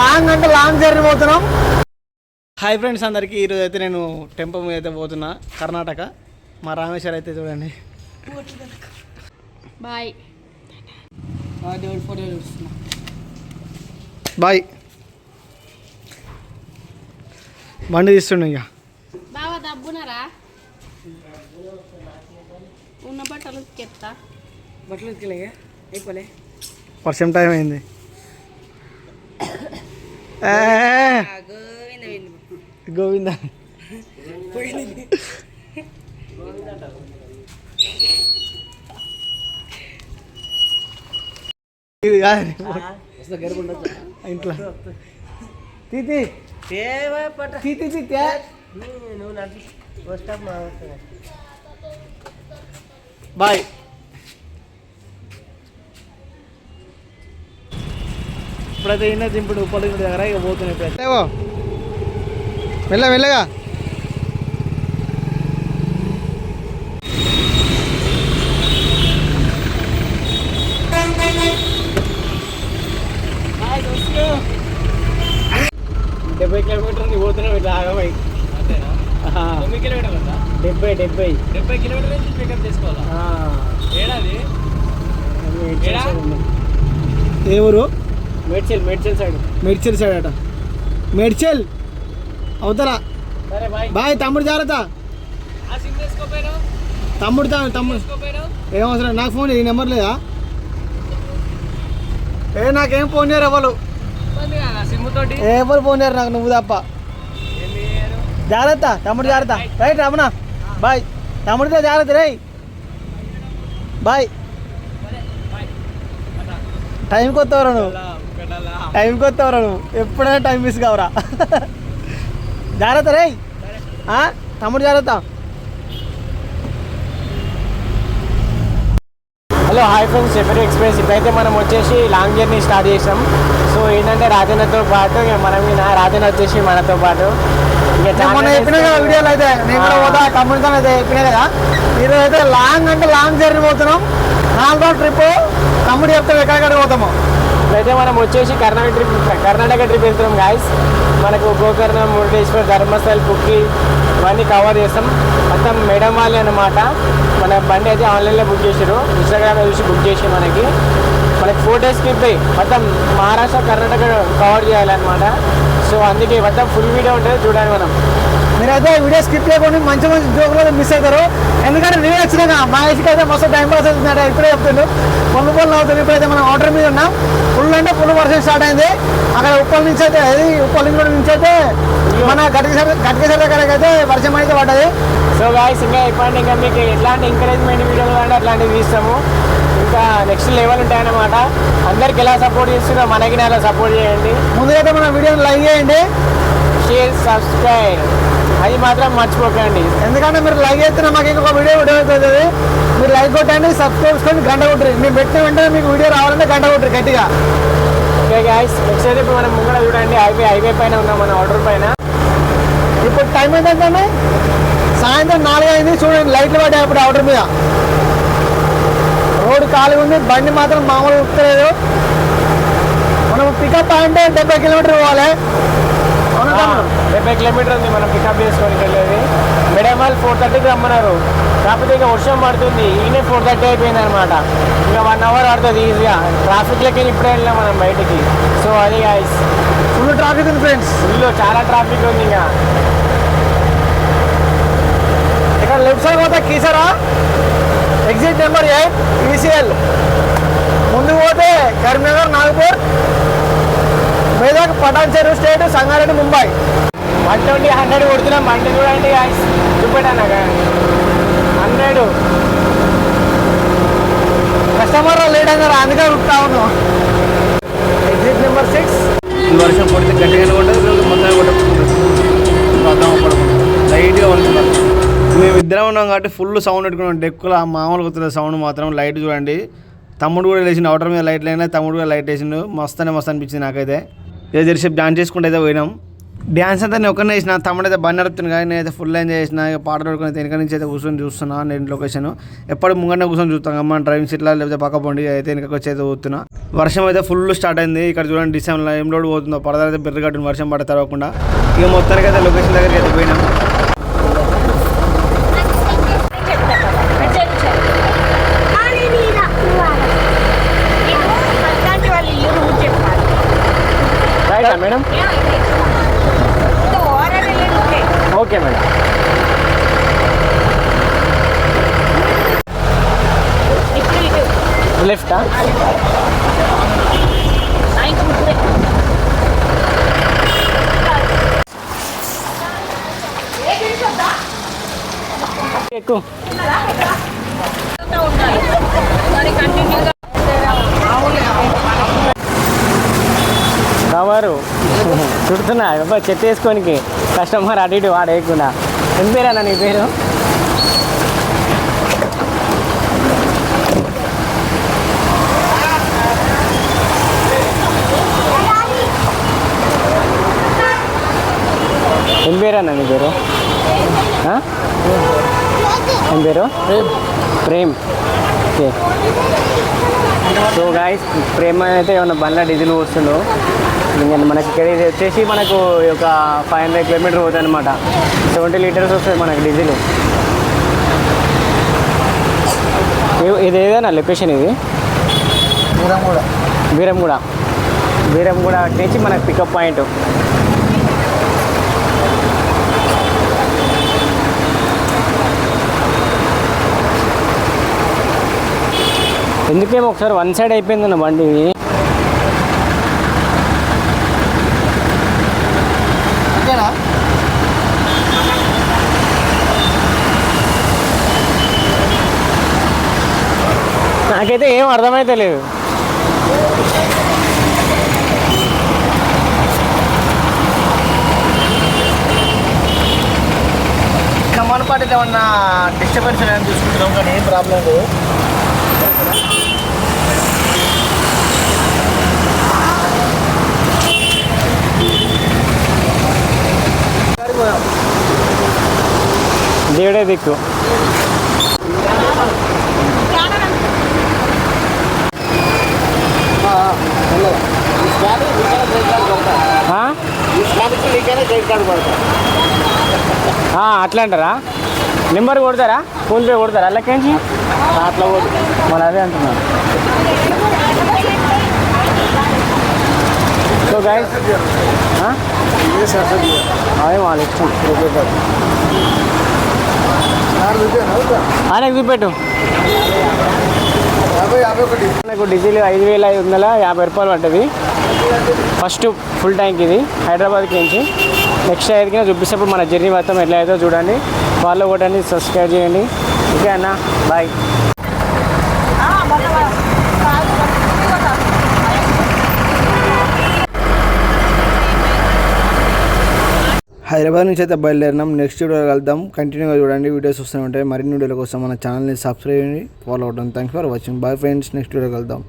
Long అంటే long journey పోతున్నాం. Hi friends అందరికీ ఈరోజు అయితే నేను టెంపుల్ మీద అయితే పోతున్నా కర్ణాటక. మా రామేశ్వర్ అయితే చూడండి. బాయ్. దేవుడి ఫోటో చూస్తున్నా. బాయ్. బండి తీస్తుండే ఇక. బావా దబ్బునరా ఉన్న బట్టలు ఉతికెత్తా. బట్టలు ఉతికలే అయిపోలే. వర్షం టైం అయింది. గోవింద. ఇది కాదు. ఇంట్లో. తీతి. తీతి తీతి బాయ్. ఇప్పుడైతే ఈయన దింపుడు ఉప్పలు దగ్గర ఇక పోతున్నాయి ఇప్పుడైతే మెల్ల మెల్లగా. డెబ్బై కిలోమీటర్లు పోతున్నాం ఇట్లా ఆగమై తొమ్మిది కిలోమీటర్లు డెబ్బై డెబ్బై. డెబ్బై కిలోమీటర్ల నుంచి పికప్ చేసుకోవాలా? ఏడాది? ఏడా? ఏ ఊరు? మేడ్చల్ మేడ్చల్ సైడ్. మేడ్చల్ సైడ్ అట మేడ్చల్! అవుతారా సరే బాయ్. తమ్ముడు జాగ్రత్త. తమ్ముడు తా- తమ్ముడు. వేసుకోపోయాను ఏం అవసరం? నాకు ఫోన్ ఈ నెంబర్ లేదా? ఏ నాకేం ఫోన్ చేయరు ఎవరు? ఎవరు ఫోన్ చేయరు నాకు నువ్వు తప్ప? జాగ్రత్త తమ్ముడు జాగ్రత్త. రైట్ రమణ. బాయ్. తమ్ముడితో జాగ్రత్త రేయ్. బాయ్. టైంకి వస్తావురా నువ్వు. టైంకి వస్తావురా నువ్వు? ఎప్పుడైనా టైం మిస్ కావరా? జాగ్రత్త ఆ? తమ్ముడు జాగ్రత్త. Hello hi friends. చెప్పరి ఎక్స్ప్రెస్. ఇప్పుడైతే మనం వచ్చేసి లాంగ్ జర్నీ స్టార్ట్ చేసాం. సో ఏంటంటే రాజన్నతో పాటు మనం ఈయన రాజన్న వచ్చేసి మనతో పాటు. మొన్న చెప్పినా వీడియోలో అయితే. నేను కూడా. పోతా అయితే చెప్పినా కదా. ఈరోజు అయితే లాంగ్ అంటే లాంగ్ జర్నీ పోతున్నాం. నాలుగో ట్రిప్. తమ్ముడు చెప్తాం ఎక్కడెక్కడ పోతాము. ఇప్పుడైతే మనం వచ్చేసి కర్ణాటక ట్రిప్ కర్ణాటక ట్రిప్ వెళ్తున్నాం గాయస్ మనకు గోకర్ణ మురుడేశ్వర్ ధర్మస్థల్ కుక్కి ఇవన్నీ కవర్ చేస్తాం. మొత్తం మేడం వాళ్ళే అనమాట మన బండి అయితే ఆన్లైన్లో బుక్ చేసారు ఇన్స్టాగ్రామ్లో చూసి బుక్ చేసి మనకి. మనకి ఫోర్ డేస్ ట్రిప్ మొత్తం మహారాష్ట్ర కర్ణాటక కవర్ చేయాలన్నమాట. సో అందుకే మొత్తం ఫుల్ వీడియో ఉంటుంది చూడాలి మనం. మీరైతే వీడియో స్కిప్ చేయకుండా మంచి మంచి జోకులు మిస్ అవుతారు. ఎందుకంటే నేను వచ్చినాక మా ఏసీకి అయితే మస్తు టైం పాస్ అవుతుందంటే ఇప్పుడే చెప్తుండు. పొల్లు పొల్లు అవుతుంది. ఇప్పుడైతే మనం ఆర్డర్ మీద ఉన్నాం. ఫుల్ అంటే ఫుల్ వర్షం స్టార్ట్ అయింది. అక్కడ ఉప్పల్ నుంచి అయితే అది ఉప్పల్ నుంచి నుంచి అయితే మన గట్టికేసరి గట్టికేసరి దగ్గరకు అయితే వర్షం అయితే పడ్డది. సో గాయస్ ఇంకా చెప్పండి ఇంకా మీకు ఎట్లాంటి ఎంకరేజ్మెంట్ వీడియోలు కానీ అట్లాంటివి తీస్తాము ఇంకా నెక్స్ట్ లెవెల్ ఉంటాయన్నమాట. అందరికి ఎలా సపోర్ట్ చేస్తున్నారో మనకి అలా సపోర్ట్ చేయండి. ముందుగా మన వీడియోని లైక్ చేయండి. షేర్ సబ్స్క్రైబ్ అది మాత్రం మర్చిపోకండి. ఎందుకంటే మీరు లైక్ చేస్తే మాకు ఇంకొక వీడియో వీడియో అవుతుంది మీరు లైక్ కొట్టండి సబ్స్క్రైబ్ చేసుకొని గంట కొట్టరు. మేము పెట్టిన వెంటనే మీకు వీడియో రావాలంటే గంట కొట్టరు గట్టిగా. ఓకే గాయస్ నెక్స్ట్ అయితే ఇప్పుడు మనం ముంగడ చూడండి. హైవే హైవే పైన ఉన్నాం మన ఆర్డర్ పైన. ఇప్పుడు టైం ఏంటంటే సాయంత్రం నాలుగు అయింది చూడండి లైట్లు పడ్డాయి ఇప్పుడు ఆర్డర్ మీద. రోడ్ ఖాళీ ఉంది బండి మాత్రం మామూలు ఉత్తలేదు. మనం పికప్ అంటే డెబ్బై కిలోమీటర్ పోవాలి? డెబ్బై కిలోమీటర్ ఉంది మనం పికప్ చేసుకొని వెళ్ళేది. మెడమాల్ ఫోర్ థర్టీకి రమ్మన్నారు. కాకపోతే ఇక వర్షం పడుతుంది ఈయనే ఫోర్ థర్టీ అయిపోయింది అనమాట ఇంకా వన్ అవర్ పడుతుంది ఈజీగా. ట్రాఫిక్లోకి ఇప్పుడే వెళ్ళాం మనం బయటికి. సో అది ఫుల్ ట్రాఫిక్ ఉంది ఫ్రెండ్స్ ఫుల్ చాలా ట్రాఫిక్ ఉంది ఇంకా. ఇక్కడ లెఫ్ట్ సైడ్ పోతే Keesara? Exit number eight ECL ముందుకు పోతే Karimnagar Nagpur. Medak Patancheru state Sangareddy Mumbai. One twenty hundred కొడుతున్నాం. బండి చూడండి చూపెట్టాను హండ్రెడ్. కస్టమర్ లేట్ అయినారు అందుకే ఉట్టా ఉన్నాం. ఎగ్జిట్ నెంబర్ సిక్స్ వర్షం పడితే గట్టిగానే ఉంటుంది లేదు మొత్తం కొట్టకుండా లైట్గా ఉంటుంది మేము ఇద్దరం ఉన్నాం కాబట్టి ఫుల్ సౌండ్ పెట్టుకున్నాం. డెక్కుల మామూలుగా వస్తుంది సౌండ్ మాత్రం లైట్ చూడండి. తమ్ముడు కూడా వేసిండు అవుటర్ మీద లైట్ లేనా తమ్ముడు కూడా లైట్ వేసిండు. మస్తనే మస్తు అనిపించింది నాకైతే. ఇక జరిసేపు డాన్స్ చేసుకుంటూ అయితే పోయినాం. డ్యాన్స్ అంతా నేను ఒక్కనే చేసిన తమ్ముడు అయితే బండి నడుపుతుంది కానీ నేనైతే ఫుల్ ఎంజాయ్ చేసిన ఇక పాట పడుకుని వెనక నుంచి అయితే కూర్చొని చూస్తున్నా నేను లొకేషన్ ఎప్పుడు ముంగన్న కూర్చొని చూస్తాం అమ్మ డ్రైవింగ్ సీట్లో లేకపోతే పక్క పండి అయితే వెనక వచ్చి అయితే పోతున్నా వర్షం అయితే ఫుల్ స్టార్ట్ అయింది ఇక్కడ చూడండి డిసెంబర్లో ఏం లోడ్ పోతుందో పడద అయితే బిర్రగట్టుని వర్షం పడ తరగకుండా ఇక మొత్తానికి అయితే లొకేషన్ దగ్గరికి అయితే పోయినాం. Okay madam. లెఫ్టా? ఎక్కువ కవరు చుడుతున్నా చెట్టు వేసుకోనికి. కస్టమర్ అటు ఇటు వాడేయకుండా. ఏం పేరేనా నీ పేరు? ఏం పేరేనా నీ పేరు? ఏం పేరు? ప్రేమ్. ఓకే. సో గాయస్ ప్రేమ అయితే ఏమన్నా బండ్ల డీజిల్ ఇంకా మనకి ఇక్కడ ఇది వచ్చేసి మనకు ఒక ఫైవ్ హండ్రెడ్ కిలోమీటర్ పోతుంది అనమాట సెవెంటీ లీటర్స్ వస్తుంది మనకి డీజిల్. ఇది ఏదైనా లొకేషన్ ఇది? బీరంగూడ బీరంగూడ నుంచి మనకి పికప్ పాయింట్ ఎందుకేమో ఒకసారి వన్ సైడ్ అయిపోయిందన్న బండి. నాకైతే ఏం అర్థమైతే లేదు. పార్టీలో ఏమన్నా డిస్టర్బెన్స్ అని చూసుకుంటున్నాం కానీ ఏం ప్రాబ్లం లేదు. దేవుడే దిక్కు. అట్లా అంటారా? నెంబర్ కొడతారా? ఫోన్పే కొడతారా? లెక్కించి అట్లా మరి అదే అంటున్నాను సో గాయస్ అదే వాళ్ళ ఇష్టం. ఆయనకు చూపెట్టు నాకు డీజిల్ ఐదు వేల ఐదు వందల యాభై రూపాయలు పడ్డది. ఫస్ట్ ఫుల్ ట్యాంక్ ఇది హైదరాబాద్కి నుంచి. నెక్స్ట్ ఐదుకి చూపిస్తేప్పుడు మన జర్నీ మొత్తం ఎట్లా అవుతుందో చూడండి. ఫాలో కొట్టండి సబ్స్క్రైబ్ చేయండి. ఓకే అన్న బాయ్. హైదరాబాద్ నుంచి అయితే బయలుదేరినాం. నెక్స్ట్ వీడియో వెళ్దాం కంటిన్యూగా చూడండి. వీడియోస్ వస్తూనే ఉంటాయి. మరిన్ని వీడియోల కోసం మన ఛానల్ని సబ్స్క్రైబ్ చేయండి. ఫాలో అవ్వడం thanks for watching bye friends next video వెళ్దాం